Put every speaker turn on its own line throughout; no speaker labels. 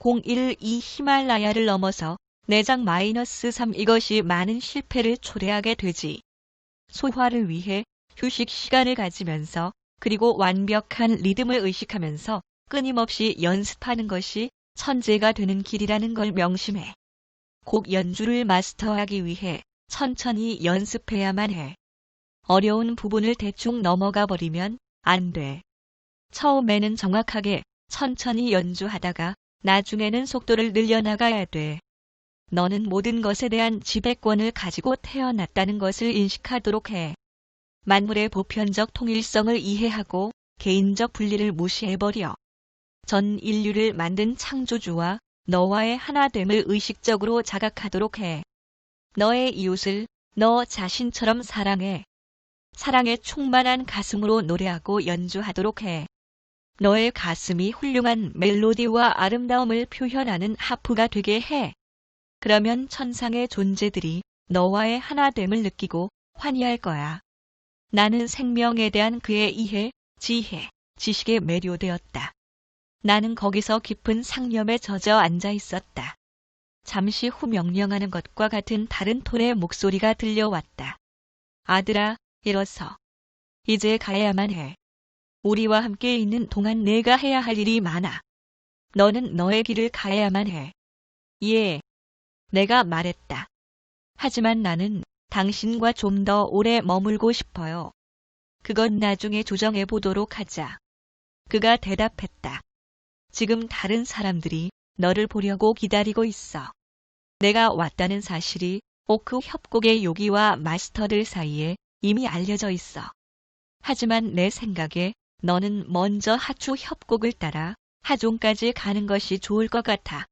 012 히말라야를 넘어서 내장 마이너스 3 이것이 많은 실패를 초래하게 되지. 소화를 위해 휴식 시간을 가지면서 그리고 완벽한 리듬을 의식하면서 끊임없이 연습하는 것이 천재가 되는 길이라는 걸 명심해. 곡 연주를 마스터하기 위해 천천히 연습해야만 해. 어려운 부분을 대충 넘어가 버리면 안 돼. 처음에는 정확하게 천천히 연주하다가 나중에는 속도를 늘려나가야 돼. 너는 모든 것에 대한 지배권을 가지고 태어났다는 것을 인식하도록 해. 만물의 보편적 통일성을 이해하고 개인적 분리를 무시해버려. 전 인류를 만든 창조주와 너와의 하나됨을 의식적으로 자각하도록 해. 너의 이웃을 너 자신처럼 사랑해. 사랑에 충만한 가슴으로 노래하고 연주하도록 해. 너의 가슴이 훌륭한 멜로디와 아름다움을 표현하는 하프가 되게 해. 그러면 천상의 존재들이 너와의 하나됨을 느끼고 환희할 거야. 나는 생명에 대한 그의 이해, 지혜, 지식에 매료되었다. 나는 거기서 깊은 상념에 젖어 앉아 있었다. 잠시 후 명령하는 것과 같은 다른 톤의 목소리가 들려왔다. 아들아, 일어서. 이제 가야만 해. 우리와 함께 있는 동안 내가 해야 할 일이 많아. 너는 너의 길을 가야만 해. 예. 내가 말했다. 하지만 나는 당신과 좀 더 오래 머물고 싶어요. 그건 나중에 조정해 보도록 하자. 그가 대답했다. 지금 다른 사람들이 너를 보려고 기다리고 있어. 내가 왔다는 사실이 오크 협곡의 요기와 마스터들 사이에 이미 알려져 있어. 하지만 내 생각에 너는 먼저 하추 협곡을 따라 하종까지 가는 것이 좋을 것 같아.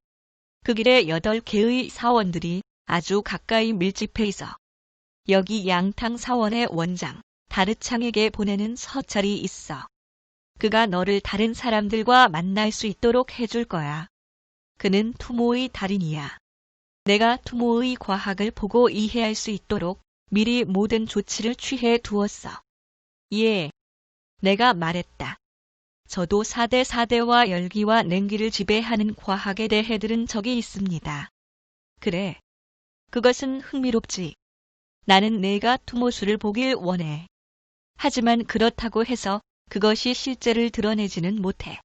그 길에 여덟 개의 사원들이 아주 가까이 밀집해 있어. 여기 양탕 사원의 원장 다르창에게 보내는 서찰이 있어. 그가 너를 다른 사람들과 만날 수 있도록 해줄 거야. 그는 투모의 달인이야. 내가 투모의 과학을 보고 이해할 수 있도록 미리 모든 조치를 취해 두었어. 예. 내가 말했다. 저도 4대 4대와 열기와 냉기를 지배하는 과학에 대해 들은 적이 있습니다. 그래. 그것은 흥미롭지. 나는 내가 투모수를 보길 원해. 하지만 그렇다고 해서 그것이 실제를 드러내지는 못해.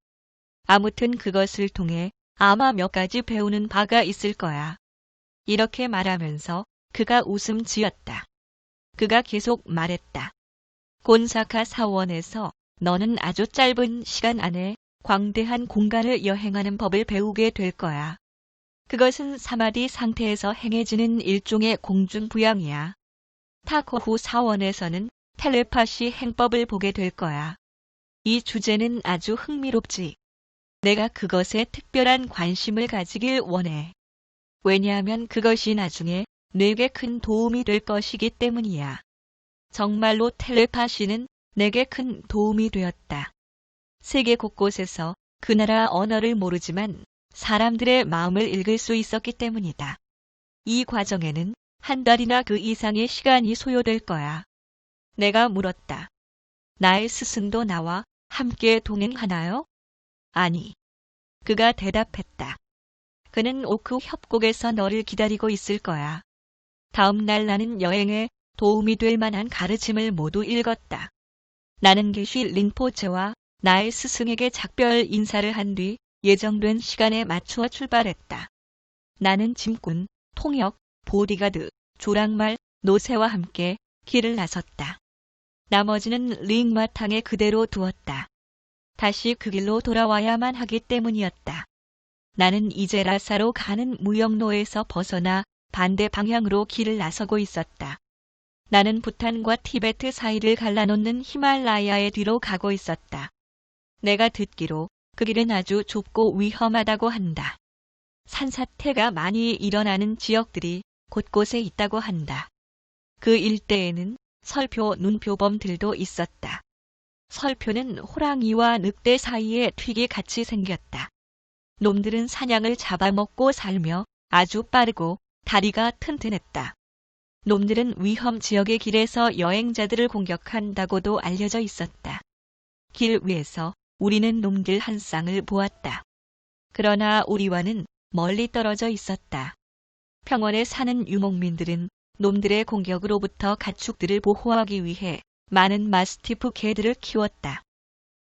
아무튼 그것을 통해 아마 몇 가지 배우는 바가 있을 거야. 이렇게 말하면서 그가 웃음 지었다. 그가 계속 말했다. 곤사카 사원에서 너는 아주 짧은 시간 안에 광대한 공간을 여행하는 법을 배우게 될 거야. 그것은 사마디 상태에서 행해지는 일종의 공중부양이야. 타코후 사원에서는 텔레파시 행법을 보게 될 거야. 이 주제는 아주 흥미롭지. 내가 그것에 특별한 관심을 가지길 원해. 왜냐하면 그것이 나중에 내게 큰 도움이 될 것이기 때문이야. 정말로 텔레파시는 내게 큰 도움이 되었다. 세계 곳곳에서 그 나라 언어를 모르지만 사람들의 마음을 읽을 수 있었기 때문이다. 이 과정에는 한 달이나 그 이상의 시간이 소요될 거야. 내가 물었다. 나의 스승도 나와 함께 동행하나요? 아니. 그가 대답했다. 그는 오크 협곡에서 너를 기다리고 있을 거야. 다음 날 나는 여행에 도움이 될 만한 가르침을 모두 읽었다. 나는 계시 린포체와 나의 스승에게 작별 인사를 한 뒤 예정된 시간에 맞추어 출발했다. 나는 짐꾼, 통역, 보디가드, 조랑말, 노새와 함께 길을 나섰다. 나머지는 링마탕에 그대로 두었다. 다시 그 길로 돌아와야만 하기 때문이었다. 나는 이제 라사로 가는 무역로에서 벗어나 반대 방향으로 길을 나서고 있었다. 나는 부탄과 티베트 사이를 갈라놓는 히말라야의 뒤로 가고 있었다. 내가 듣기로 그 길은 아주 좁고 위험하다고 한다. 산사태가 많이 일어나는 지역들이 곳곳에 있다고 한다. 그 일대에는 설표 눈표범들도 있었다. 설표는 호랑이와 늑대 사이에 튀기 같이 생겼다. 놈들은 사냥을 잡아먹고 살며 아주 빠르고 다리가 튼튼했다. 놈들은 위험 지역의 길에서 여행자들을 공격한다고도 알려져 있었다. 길 위에서 우리는 놈들 한 쌍을 보았다. 그러나 우리와는 멀리 떨어져 있었다. 평원에 사는 유목민들은 놈들의 공격으로부터 가축들을 보호하기 위해 많은 마스티프 개들을 키웠다.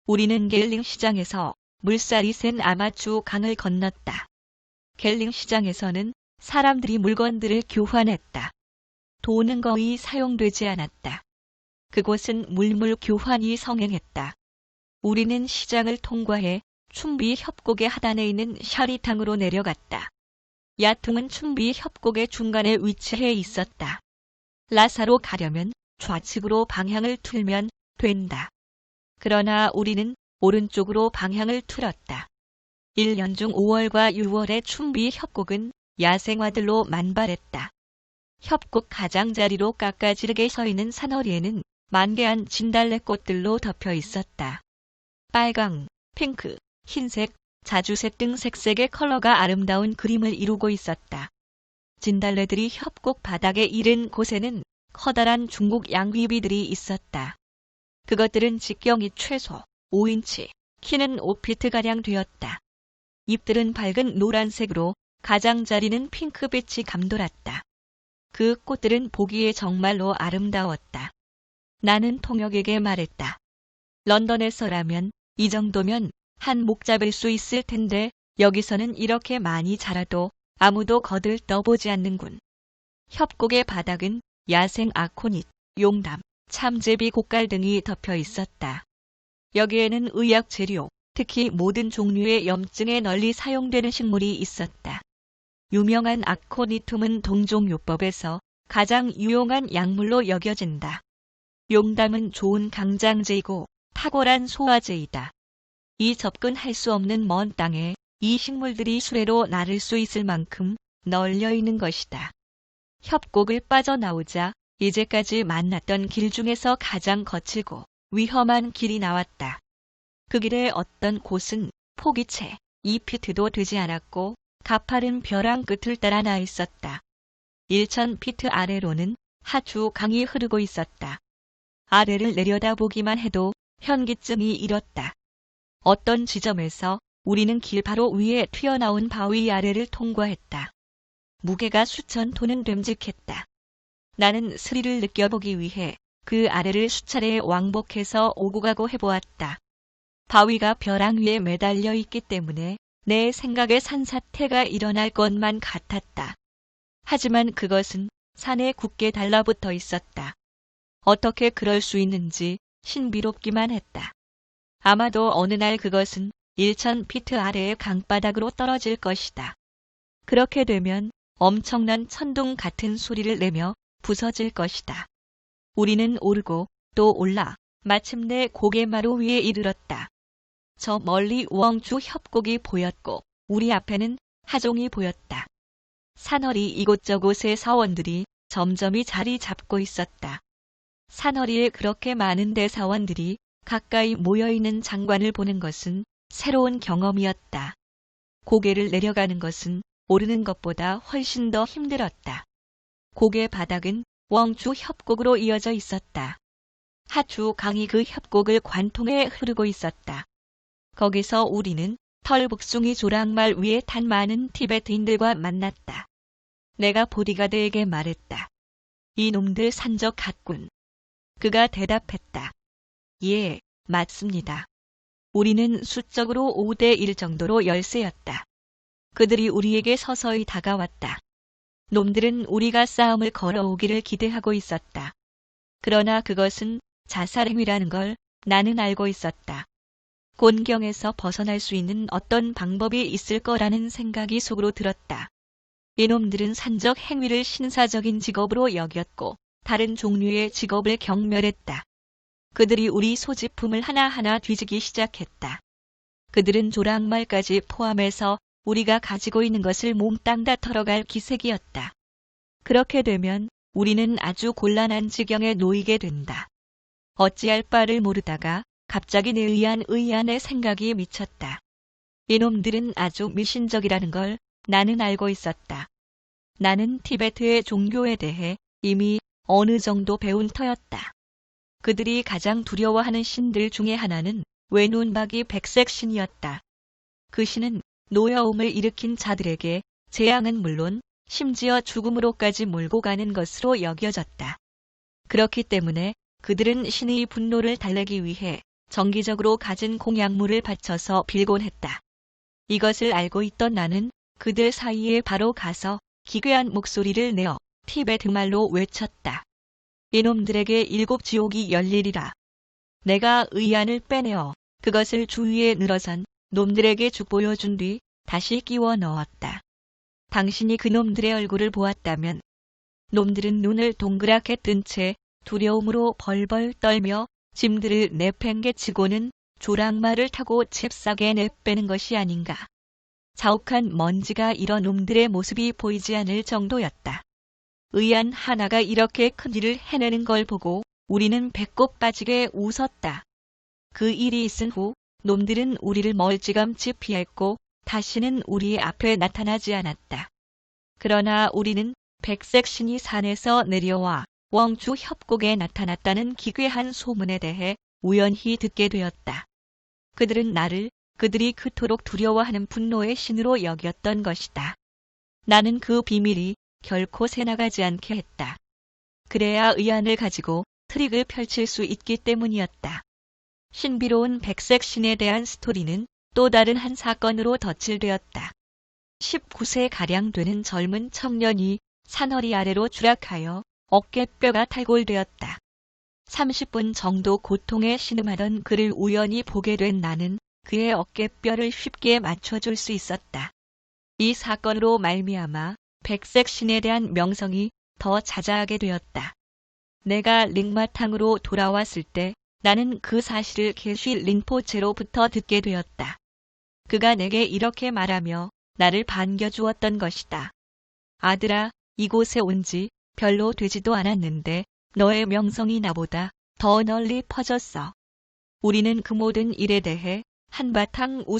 우리는 겔링 시장에서 물살이 센 아마추 강을 건넜다. 겔링 시장에서는 사람들이 물건들을 교환했다. 돈은 거의 사용되지 않았다. 그곳은 물물 교환이 성행했다. 우리는 시장을 통과해 춘비 협곡의 하단에 있는 샤리탕으로 내려갔다. 야퉁은 춘비 협곡의 중간에 위치해 있었다. 라사로 가려면 좌측으로 방향을 틀면 된다. 그러나 우리는 오른쪽으로 방향을 틀었다. 1년 중 5월과 6월의 춘비 협곡은 야생화들로 만발했다. 협곡 가장자리로 깎아지르게 서 있는 산허리에는 만개한 진달래꽃들로 덮여 있었다. 빨강, 핑크, 흰색, 자주색 등 색색의 컬러가 아름다운 그림을 이루고 있었다. 진달래들이 협곡 바닥에 이른 곳에는 커다란 중국 양귀비들이 있었다. 그것들은 직경이 최소 5인치, 키는 5피트가량 되었다. 잎들은 밝은 노란색으로 가장자리는 핑크빛이 감돌았다. 그 꽃들은 보기에 정말로 아름다웠다. 나는 통역에게 말했다. 런던에서라면 이 정도면 한 목 잡을 수 있을 텐데 여기서는 이렇게 많이 자라도 아무도 거들 떠보지 않는군. 협곡의 바닥은 야생 아코닛, 용담, 참제비 곡갈 등이 덮여 있었다. 여기에는 의약 재료, 특히 모든 종류의 염증에 널리 사용되는 식물이 있었다. 유명한 아코니툼은 동종요법에서 가장 유용한 약물로 여겨진다. 용담은 좋은 강장제이고 탁월한 소화제이다. 이 접근할 수 없는 먼 땅에 이 식물들이 수레로 나를 수 있을 만큼 널려 있는 것이다. 협곡을 빠져나오자 이제까지 만났던 길 중에서 가장 거칠고 위험한 길이 나왔다. 그 길의 어떤 곳은 폭이 채 2피트도 되지 않았고 가파른 벼랑 끝을 따라 나 있었다. 1,000피트 아래로는 하주 강이 흐르고 있었다. 아래를 내려다보기만 해도 현기증이 일었다. 어떤 지점에서 우리는 길 바로 위에 튀어나온 바위 아래를 통과했다. 무게가 수천 톤은 됨직했다. 나는 스릴을 느껴보기 위해 그 아래를 수차례 왕복해서 오고 가고 해보았다. 바위가 벼랑 위에 매달려 있기 때문에 내 생각에 산사태가 일어날 것만 같았다. 하지만 그것은 산에 굳게 달라붙어 있었다. 어떻게 그럴 수 있는지 신비롭기만 했다. 아마도 어느 날 그것은 1,000피트 아래의 강바닥으로 떨어질 것이다. 그렇게 되면 엄청난 천둥 같은 소리를 내며 부서질 것이다. 우리는 오르고 또 올라 마침내 고개마루 위에 이르렀다. 저 멀리 우엉주 협곡이 보였고 우리 앞에는 하종이 보였다. 산허리 이곳저곳의 사원들이 점점이 자리 잡고 있었다. 산허리에 그렇게 많은 대사원들이 가까이 모여있는 장관을 보는 것은 새로운 경험이었다. 고개를 내려가는 것은 오르는 것보다 훨씬 더 힘들었다. 고개 바닥은 웡주 협곡으로 이어져 있었다. 하주 강이 그 협곡을 관통해 흐르고 있었다. 거기서 우리는 털북숭이 조랑말 위에 탄 많은 티베트인들과 만났다. 내가 보디가드에게 말했다. 이 놈들 산적 같군. 그가 대답했다. 예, 맞습니다. 우리는 수적으로 5대 1 정도로 열세였다. 그들이 우리에게 서서히 다가왔다. 놈들은 우리가 싸움을 걸어오기를 기대하고 있었다. 그러나 그것은 자살행위라는 걸 나는 알고 있었다. 곤경에서 벗어날 수 있는 어떤 방법이 있을 거라는 생각이 속으로 들었다. 이놈들은 산적 행위를 신사적인 직업으로 여겼고 다른 종류의 직업을 경멸했다. 그들이 우리 소지품을 하나하나 뒤지기 시작했다. 그들은 조랑말까지 포함해서 우리가 가지고 있는 것을 몽땅 다 털어갈 기색이었다. 그렇게 되면 우리는 아주 곤란한 지경에 놓이게 된다. 어찌할 바를 모르다가 갑자기 내 의한 의안의 생각이 미쳤다. 이놈들은 아주 미신적이라는 걸 나는 알고 있었다. 나는 티베트의 종교에 대해 이미 어느 정도 배운 터였다. 그들이 가장 두려워하는 신들 중의 하나는 외눈박이 백색 신이었다. 그 신은 노여움을 일으킨 자들에게 재앙은 물론 심지어 죽음으로까지 몰고 가는 것으로 여겨졌다. 그렇기 때문에 그들은 신의 분노를 달래기 위해 정기적으로 가진 공약물을 바쳐서 빌곤 했다. 이것을 알고 있던 나는 그들 사이에 바로 가서 기괴한 목소리를 내어 티베트 말로 외쳤다. 이놈들에게 일곱 지옥이 열리리라. 내가 의안을 빼내어 그것을 주위에 늘어선 놈들에게 죽 보여준 뒤 다시 끼워 넣었다. 당신이 그놈들의 얼굴을 보았다면 놈들은 눈을 동그랗게 뜬 채 두려움으로 벌벌 떨며 짐들을 내팽개치고는 조랑말을 타고 잽싸게 내빼는 것이 아닌가. 자욱한 먼지가 이런 놈들의 모습이 보이지 않을 정도였다. 의안 하나가 이렇게 큰 일을 해내는 걸 보고 우리는 배꼽 빠지게 웃었다. 그 일이 있은 후 놈들은 우리를 멀찌감치 피했고 다시는 우리 앞에 나타나지 않았다. 그러나 우리는 백색 신이 산에서 내려와 왕주 협곡에 나타났다는 기괴한 소문에 대해 우연히 듣게 되었다. 그들은 나를 그들이 그토록 두려워하는 분노의 신으로 여겼던 것이다. 나는 그 비밀이 결코 새나가지 않게 했다. 그래야 의안을 가지고 트릭을 펼칠 수 있기 때문이었다. 신비로운 백색 신에 대한 스토리는 또 다른 한 사건으로 덧칠되었다. 19세 가량 되는 젊은 청년이 산허리 아래로 추락하여 어깨뼈가 탈골되었다. 30분 정도 고통에 신음하던 그를 우연히 보게 된 나는 그의 어깨뼈를 쉽게 맞춰줄 수 있었다. 이 사건으로 말미암아 백색 신에 대한 명성이 더 자자하게 되었다. 내가 링마탕으로 돌아왔을 때 나는 그 사실을 게쉬 린포체로부터 듣게 되었다. 그가 내게 이렇게 말하며 나를 반겨주었던 것이다. 아들아, 이곳에 온 지 별로 되지도 않았는데 너의 명성이 나보다 더 널리 퍼졌어. 우리는 그 모든 일에 대해 한바탕 웃어